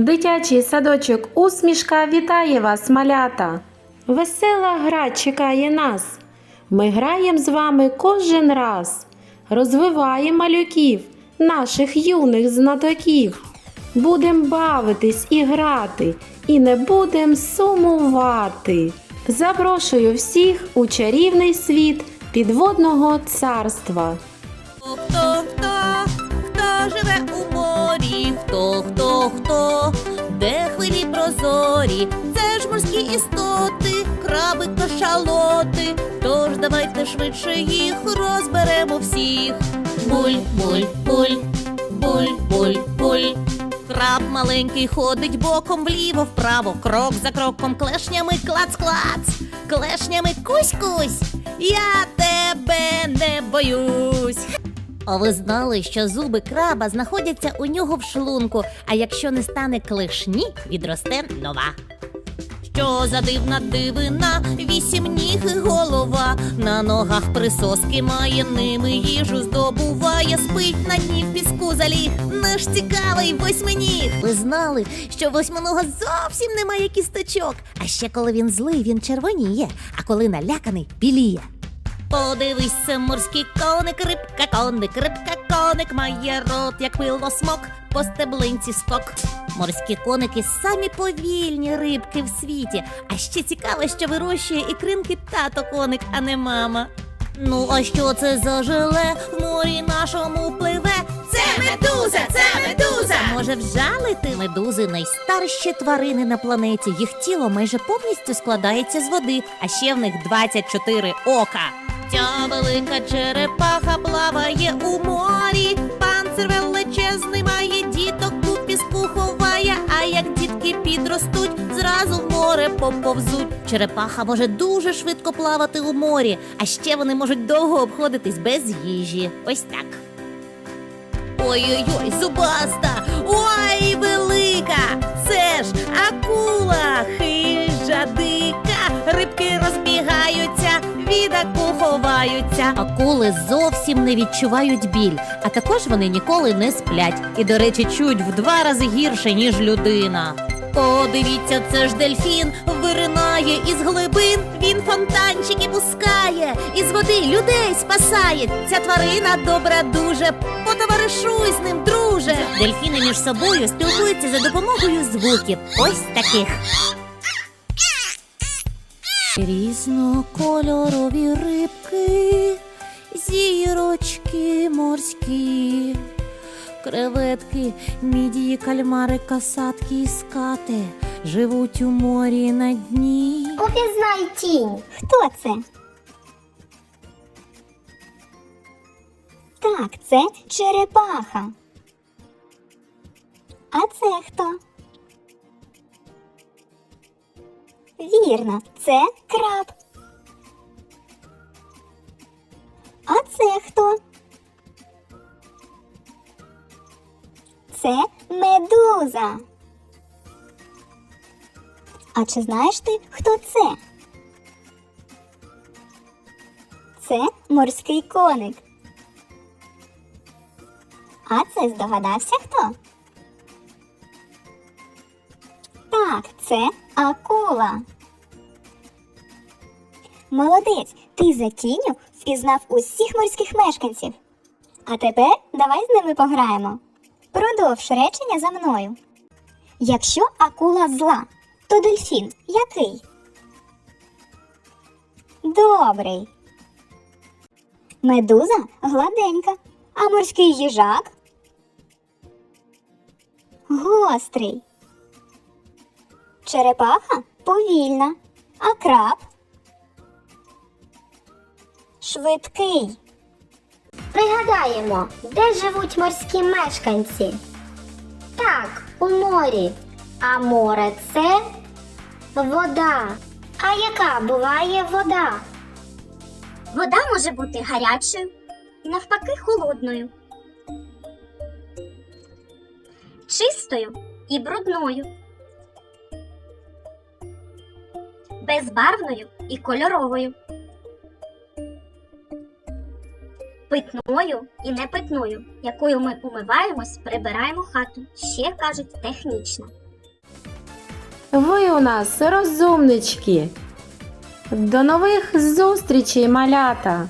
Дитячий садочок усмішка вітає вас, малята. Весела гра чекає нас. Ми граємо з вами кожен раз. Розвиваємо малюків, наших юних знатоків. Будем бавитись і грати, і не будем сумувати. Запрошую всіх у чарівний світ підводного царства. Хто, хто, хто, живе у морі? Хто, хто, хто, де хвилі прозорі? Це ж морські істоти, краби, кашалоти. Тож давайте швидше їх розберемо всіх. Буль, буль, буль, буль, буль, буль. Краб маленький ходить боком вліво, вправо, крок за кроком, клешнями клац-клац, клешнями кусь-кусь. Я тебе не боюсь. А ви знали, що зуби краба знаходяться у нього в шлунку, а якщо не стане клешні, відросте нова. Що за дивна дивина, вісім ніг і голова, на ногах присоски має, ними їжу здобуває, спить на дні в піску заліг, наш цікавий восьминіг. Ви знали, що восьминога зовсім немає кісточок, а ще коли він злий, він червоніє, а коли наляканий, біліє. Подивись, це морський коник, рибка, коник, рибка, коник, має рот, як пило смок, по стеблинці скок. Морські коники самі повільні рибки в світі. А ще цікаво, що вирощує ікринки тато коник, а не мама. Ну, а що це за желе в морі нашому пливе? Це медуза, це медуза! Може вжалити? Медузи найстарші тварини на планеті. Їх тіло майже повністю складається з води, а ще в них 24 ока. Ця велика черепаха плаває у морі. Панцир величезний має діток у піску ховає. А як дітки підростуть, зразу в море поповзуть. Черепаха може дуже швидко плавати у морі, а ще вони можуть довго обходитись без їжі. Ось так. Ой-ой-ой, зубаста! Ой, велика! Акули зовсім не відчувають біль, а також вони ніколи не сплять і, до речі, чують в два рази гірше, ніж людина. Подивіться, це ж дельфін виринає із глибин, він фонтанчики пускає, із води людей спасає. Ця тварина добра дуже, потоваришуй з ним, друже. Дельфіни між собою спілкуються за допомогою звуків. Ось таких. Різнокольорові рибки, зірочки морські, креветки, мідії, кальмари, касатки і скати живуть у морі на дні. Упізнай тінь. Хто це? Так, це черепаха. А це хто? Вірно, це краб. Це? Це медуза. А чи знаєш ти, хто це? Це морський коник. А це здогадався хто? Так, це акула. Молодець, ти за тінню впізнав усіх морських мешканців. А тепер давай з ними пограємо. Продовж речення за мною. Якщо акула зла, то дельфін який? Добрий. Медуза гладенька, а морський їжак гострий. Черепаха повільна, а краб швидкий. Пригадаємо, де живуть морські мешканці. Так, у морі. А море це вода. А яка буває вода? Вода може бути гарячою і навпаки холодною. Чистою і брудною. Безбарвною і кольоровою. Питною і непитною, якою ми умиваємось, прибираємо хату. Ще кажуть технічна. Ви у нас розумнички. До нових зустрічей, малята!